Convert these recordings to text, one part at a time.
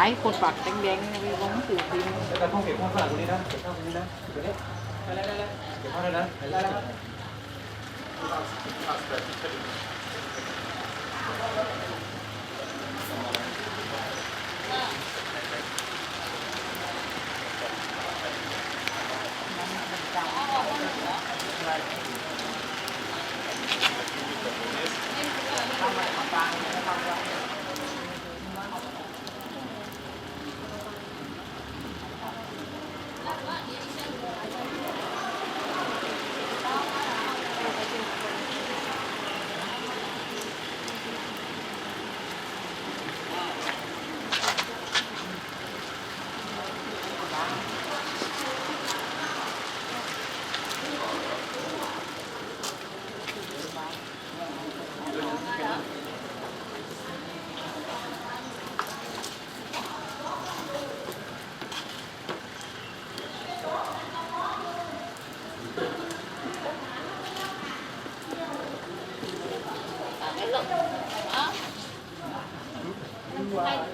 ท้ายคนปากแดงๆนะพี่ผมสื่อพิมพ์แต่ต้องเก็บข้าวฝรั่งตรงนี้นะเก็บข้าวตรงนี้นะเก็บนี้ได้แล้ได้แล้วเก็บข้าวได้แล้วได้ why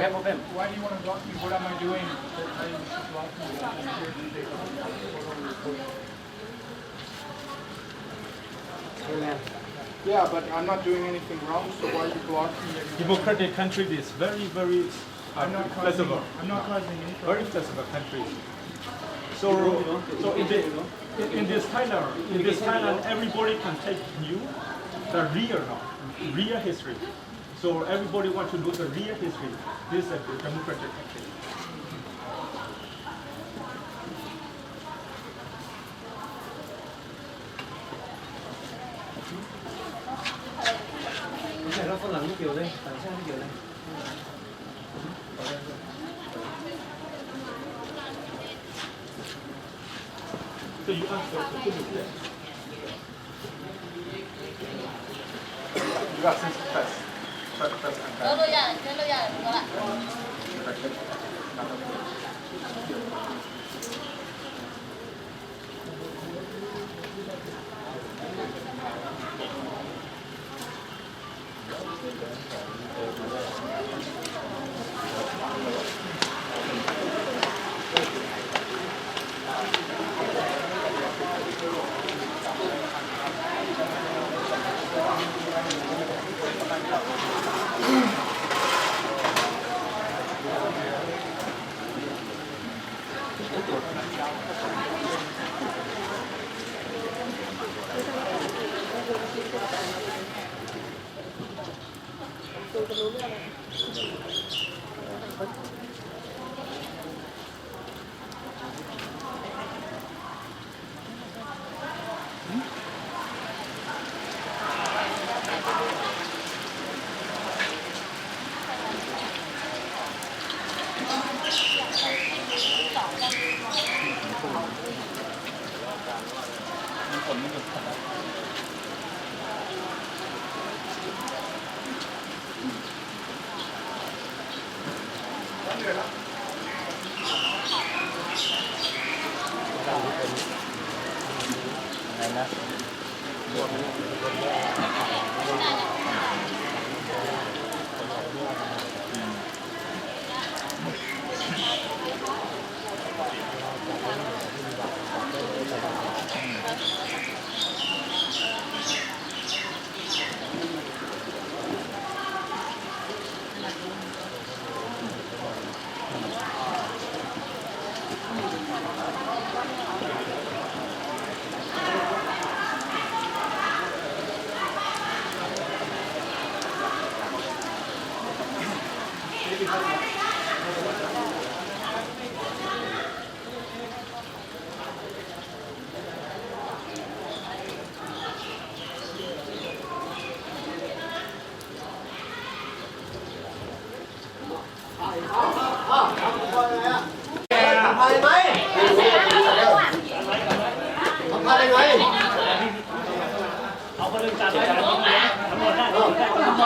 not why do you want to block me? What am I doing? Yeah, but I'm not doing anything wrong, so why you blocking me? Democratic country is very, very I'm not causing. I'm not causing any. Very flexible country. So, so if it? In, in this Thailand, in this Thailand, everybody can take you the real now, real history. So everybody wants to know the real history. This is a democratic country. So you ask for the good You got since first first first and เราตัวอ ย่างเช่นตัวอ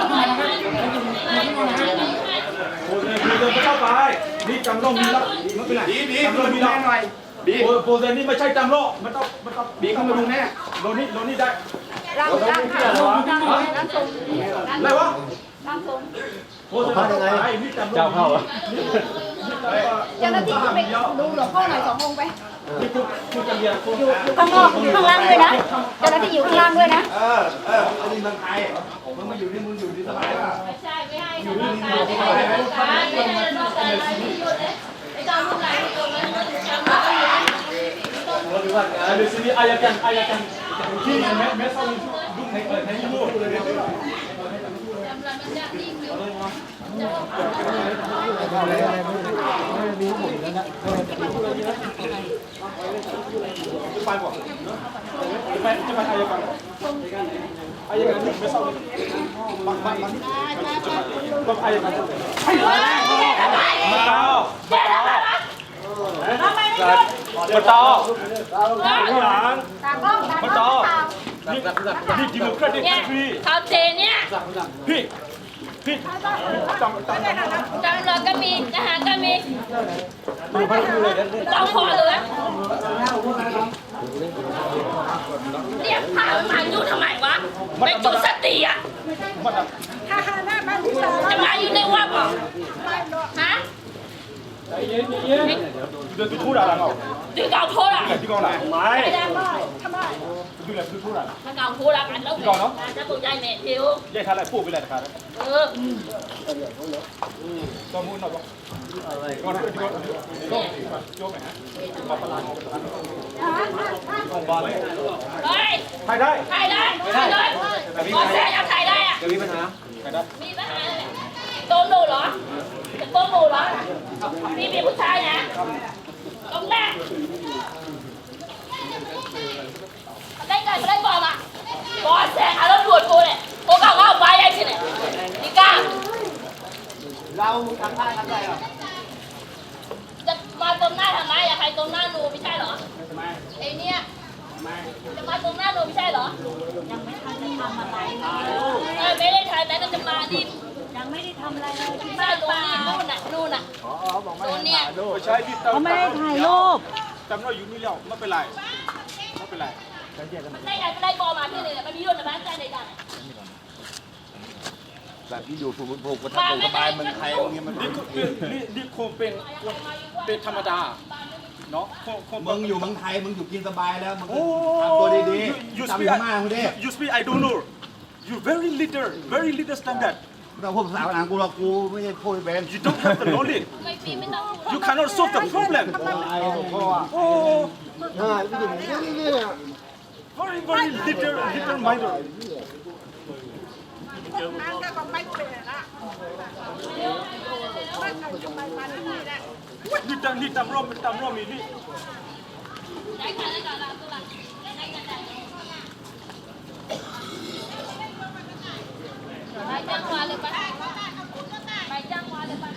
ย่างก็ละ โอ้ยโปรเซนไม่เข้าไป นี่ จำลองมีแล้วไม่เป็นไรบีบีจำลองมีแล้วหน่อยบีโปรโปรเซนนี่ไม่ใช่จำลองมันต้องมันต้องบีเข้ามาดูแน่โลนี่โลนี่ได้ร่างร่างทรงร่างทรงร่างทรงอะไรวะร่างทรงโอ้ยไอ้นี่จำเจ้าเข้าเจ้าหน้าที่ขึ้นไปดูหลวงพ่อหน่อยสององค์ไปนี่คุณคุณจะเรียนคุณอยู่อยู่ข้างนอกอยู่ข้างล่างด้วยนะเจ้าหน้าที่อยู่ข้างล่างด้วยนะเออเอออันนี้เมืองไทยมึงมาอยู่นี่มึงอยู่ดีสบาย ป่ะไม่ใช่ไม่ให้ทำร่างกายไม่ให้ทำร่างกายไม่ให้ทำร่างกายไม่หยุดเลยไอ้เจ้าลูกหลานที่ตรงนั้นมันจำไม่ได้ Ada sini ayakan ayakan ini mes mes au du hai hai lu จำแล้วมันจะนิ่งอยู่ไปบ่จะไปจะไป ayakan ayakan ni mes au bang bang bang bang ayakan hai ma tao ma tao ทำไมไม่หยุด ma tao หลังตากล้องตากล้องตานี่นี่ democratic เนี่ย country เขาเจเนี่ย พี่พี่ ต้องต้องตำรวจก็มีทหารก็มีต้องพอเลยนะเรียกพามาอยู่ทำไมวะไปจุดสติอะมาดับจะมาอยู่ในวัดเหรอฮะเดินไปทุระแล้วเนาะ ถึงเก่าโทษอะที่กองหลังไม่ไม่ได้ดูแลทุระถ้าเก่าโทษอะกันแล้วจะปลุกใจเมทิวยายทานอะไรพูดไปเลยนะครับเออตัวมูนเนาะก่อนที่ก่อนก็โยกไปฮะมาปลาบอลเลยเฮ้ยถ่ายได้ถ่ายได้ถ่ายเลยขอแซงเอาถ่ายได้อะจะมีปัญหาถ่ายได้มีปัญหาอะไรโดนหนูเหรอจะโดนหนูเหรอพี่มีผู้ชายนะตรงแร กได้ไงไม่ได้บอลอะบอลแซงเอาแล้วตรวจกูเนี่ยโอ้ก้าวก้าวไปยังสิเนี่ยนี่ก้าเราทำท่าทำไรอะจะมาตรงหน้าทำไมอะใครตรงหน้าหนูไม่ใช่เหรอไอ้เนี่ยจะมาตรงหน้าหนูไม่ใช่เหรอ ยังไม่ทันได้ทำอะไรเลยเออไม่ได้ถ่ายแต่ก็จะมาดิยังไม่ได้ทำอะไรเลยที่ใช่บ้านหนูป้านี่นู่นน่ะนู่นน่ะนู่นเนี่ยไม่ใช่ที่เขาไม่ได้ถ่ายรูปจำเราอยู่นี่แล้วไม่เป็นไรไม่เป็นไรมัน ได้ไงก็ได้บอลมาที่นี่มันมียุ่นนะบ้านใจในดังแบบที่อยู่ภูมิภูมิประทับสบายเมืองไทยตรงนี้มันนี่นี่นี่คงเป็นเป็นธรรมดาเนาะคงคงมึงอยู่เมืองไทยมึงอยู่กินสบายแล้วมึงโอ้ทำตัวดียูๆสทำปีอยู่มากมึงดิยูสปี I don't know you very little very little standard ไม่ต้องพูดภาษาฝรั่งกูหรอกกูไม่ใช่พูดเป็น you don't have the knowledge ไม่ปีไม่ต้อง you cannot solve the problem โอ้ very very little little minded นี่ตามนี่ตามรอบตามรอบมีนี่ ได้กันได้กันแล้วตัวละได้กันได้ไปจ้างวานเลยปะไปจ้างวานเลยปะ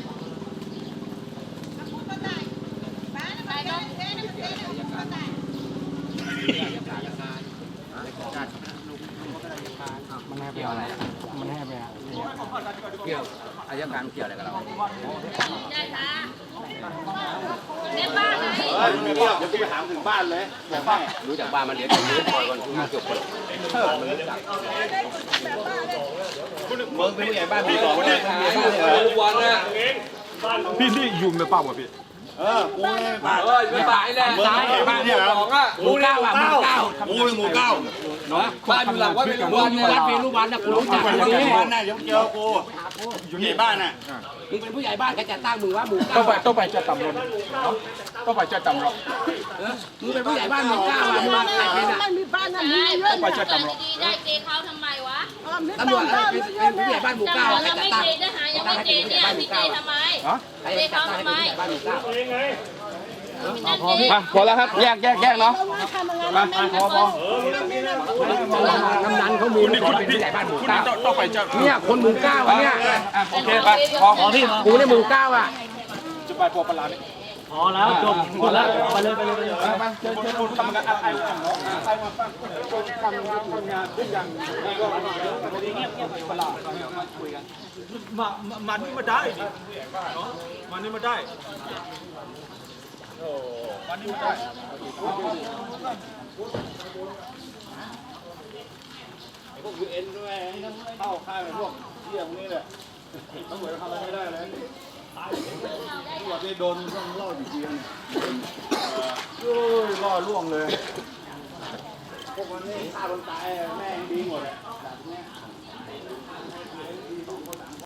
ไปเนาะ เกี่ยวอะไรมันให้ไปเกี่ยว อายการเกี่ยวอะไรกับเราได้ค่ะแม่บ้านไหนเฮ้ยมึงไม่เที่ยวเดี๋ยวกูไปถามถึงบ้านเลยบอกว่ารู้จักบ้านมันเดี๋ยวจะรู้คอยก่อนกูจบก่อนมึงเป็นผู้ใหญ่บ้านพี่บอกว่าเนี่ยมึงมีบ้านเลยเหรอทุกวันนะพี่นี่อยู่ในป่าวะพี่ เออกูไม่ได้บ้านเออไม่บ่ายแหละมึงเป็นผู้ใหญ่บ้านเนี่ยเหรอสองอะหมู่เก้าอะหมู่เก้ากูเป็นหมู่เก้าบ้านอยู่หลังวัดเป็นวันวัดเป็นรูปวันนะกูรู้จักวัคนนนี้นี้วันน่ะเดี๋ยวเจอกูอยู่ใหญ่บ้านน่ะมึงเป็นผู้ใหญ่บ้านใครจะตั้งมึงว่าหมู่เก้าต้องไปต้องไปจะต่ำลงต้องไปจะต่ำลงมึงเป็นผู้ใหญ่บ้านหมู่เก้าอะมึงใครเป็นอะใช่เพื่อนเปิดดีๆได้เกย์เขาทำไมวะ ตำรวจเป็นเป็นผู้ใหญ่บ้านหมู่จังเก้าหวะใครเราจะไม่ตั้งเกย์ทหารยังไม่เกย์เนี่ยพี่เกย์ทำไมใครจะตั้งให้เป็นผู้ใหญ่บ้านหมู่เก้านั่นเกย์พอแล้วครับแยกแยกแยกเนาะพอพอน้ำนั้นเขามีคุณนี่คคุณนเป็นพี่ผู้ใหญ่บ้านหมู่คุณเก้านี่ต้องไปจะเนี่ยคนหมู่เก้าอะเนี่ยโอเคไปพอพอพี่กูเนี่ยหมู่เก้าอะจะไปพอปลาเนี่ย พอแล้วจบหมดแล้วไปเลยไปเลยไปเลยไปเชิญเชิญทำงานอะไรกันเนาะใครมาฟังทำงานทำงานด้วยกันเงียบเงียบปลาคุยกันมามานี่มาได้ดิเนาะมานี่มาได้โอ้มานี่มาได้พวกยูเอ็นด้วยเข้าค่ายพวกเที่ยงนี้แหละตำรวจทำอะไรไม่ได้เลย ตำรวจได้โดนต้องล่ออยู่เดียวโอ้ยล่อล่วงเลย พวกมันนี่ฆ่าคนตายแม่งดีหมดแหละ